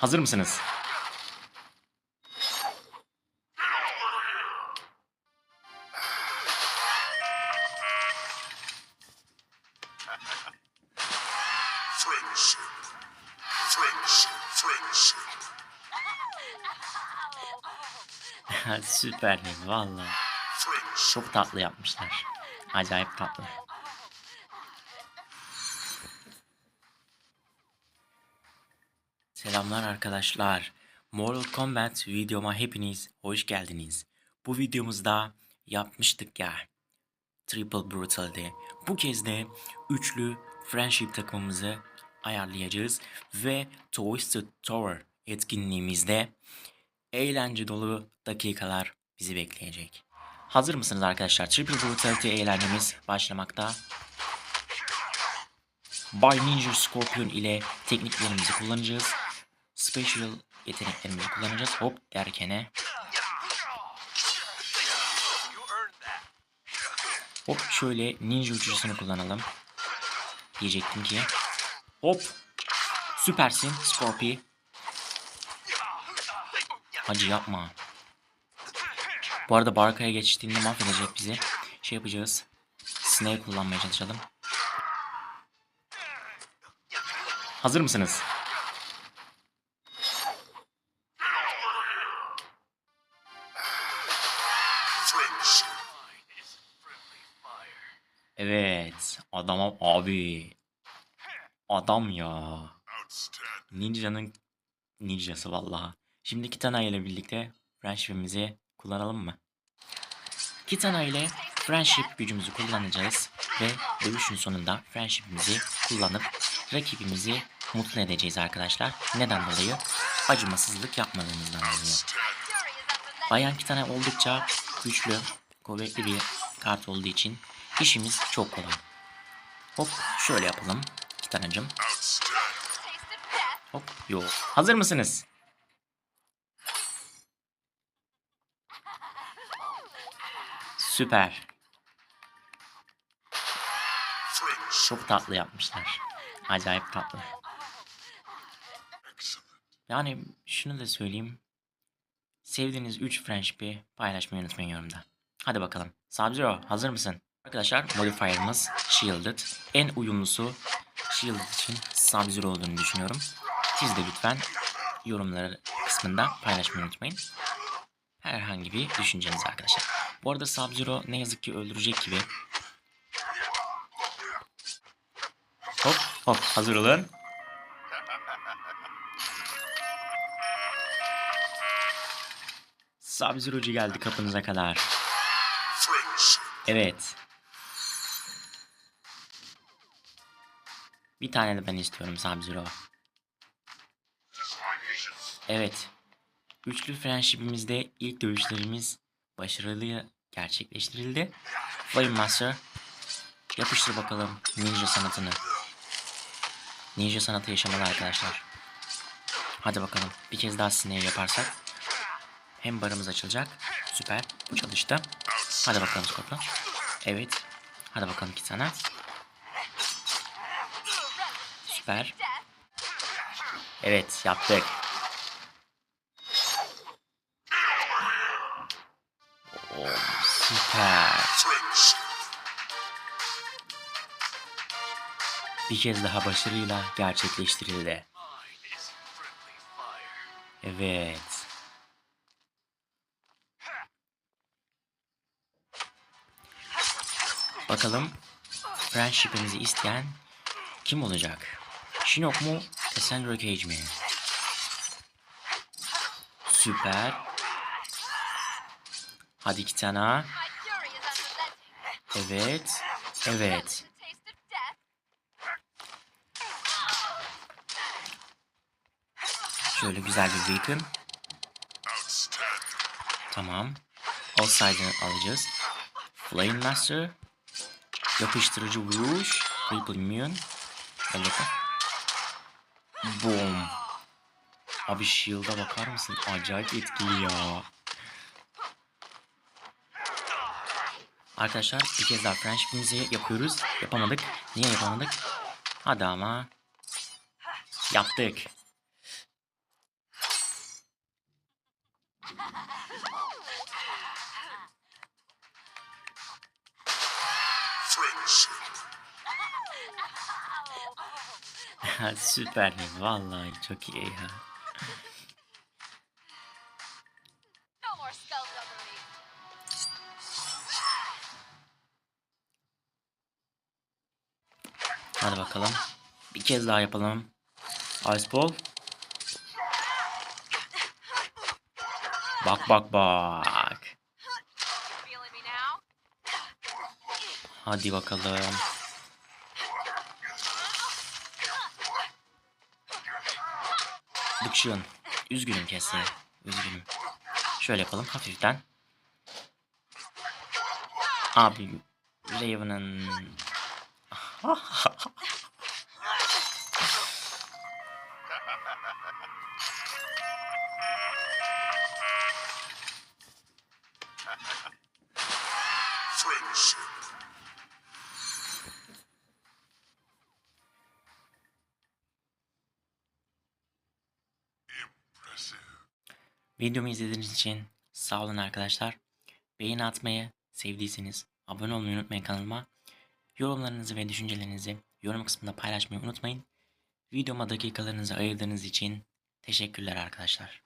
Hazır mısınız? Süper valla. Çok tatlı yapmışlar. Acayip tatlı. Selamlar arkadaşlar. Mortal Kombat videoma hepiniz hoş geldiniz. Bu videomuzda yapmıştık ya. Triple Brutal'de. Bu kez de üçlü Friendship takımımızı ayarlayacağız. Ve Twisted Tower etkinliğimizde eğlence dolu dakikalar bizi bekleyecek. Hazır mısınız arkadaşlar? Triple Brutality eğlencemiz başlamakta. By Ninja Scorpion ile tekniklerimizi kullanacağız. Special yeteneklerimizi kullanacağız. Hop derkene. Hop şöyle ninja uçuşunu kullanalım. Diyecektim ki. Hop. Süpersin Scorpio. Hacı yapma. Bu arada Barka'ya geçtiğinde mahvedecek bizi. Şey yapacağız. Snake kullanmaya çalışalım. Hazır mısınız? Evet. Adama abi. Adam ya. Ninja'nın ninjası vallahi. Şimdi Kitana ile birlikte friendship'imizi kullanalım mı? Kitana ile friendship gücümüzü kullanacağız ve dövüşün sonunda friendship'imizi kullanıp rakibimizi mutlu edeceğiz arkadaşlar. Neden dolayı? Acımasızlık yapmadığımızdan dolayı. Bayan Kitana oldukça güçlü, kuvvetli bir kart olduğu için işimiz çok kolay. Hop şöyle yapalım Kitana'cım. Outstanding. Hop yok. Hazır mısınız? Süper. Çok tatlı yapmışlar. Acayip tatlı. Yani şunu da söyleyeyim. Sevdiğiniz 3 Friendship'i paylaşmayı unutmayın yorumda. Hadi bakalım. Sub-Zero hazır mısın? Arkadaşlar modifier'ımız Shielded. En uyumlusu Shielded için Sub-Zero olduğunu düşünüyorum. Siz de lütfen yorumları kısmında paylaşmayı unutmayın. Herhangi bir düşünceniz arkadaşlar. Bu arada Sub-Zero ne yazık ki öldürecek gibi. Hop hop hazır olun. Sub-Zero'cu geldi kapınıza kadar. Evet. Bir tane de ben istiyorum Sub-Zero. Evet. Üçlü friendship'imizde ilk dövüşlerimiz başarılı gerçekleştirildi. Flame Master yapıştır bakalım ninja sanatını. Ninja sanatı yaşamalı arkadaşlar. Hadi bakalım bir kez daha snare yaparsak hem barımız açılacak. Süper. Bu çalıştı. Hadi bakalım Scorpion. Evet. Hadi bakalım Kitana. Süper. Evet yaptık. Süper. Bir kez daha başarıyla gerçekleştirildi. Evet. Bakalım friendship'imizi isteyen kim olacak? Shinnok mu? Cassandra Cage mi? Süper. Hadi Kitana. Evet. Evet. Şöyle güzel bir beacon. Tamam. Outside'ını alacağız. Flame Master. Yapıştırıcı vuruş. Cripple Immune. Ellete. Boom. Abi shield'a bakar mısın? Acayip etkili ya. Arkadaşlar bir kez daha friendship'imizi yapıyoruz. Yapamadık. Niye yapamadık? Hadi ama. Yaptık. Friendship. Süper vallahi çok iyi ya. Hadi bakalım. Bir kez daha yapalım. Ice Ball. Bak bak bak. Hadi bakalım. Bıkşın. Üzgünüm Kesi. Üzgünüm. Şöyle yapalım hafiften. Abi Raven'ın Friendship. Videomu izlediğiniz için sağ olun arkadaşlar. Beğeni atmayı, sevdiyseniz abone olmayı unutmayın kanalıma. Yorumlarınızı ve düşüncelerinizi yorum kısmında paylaşmayı unutmayın. Videoma dakikalarınızı ayırdığınız için teşekkürler arkadaşlar.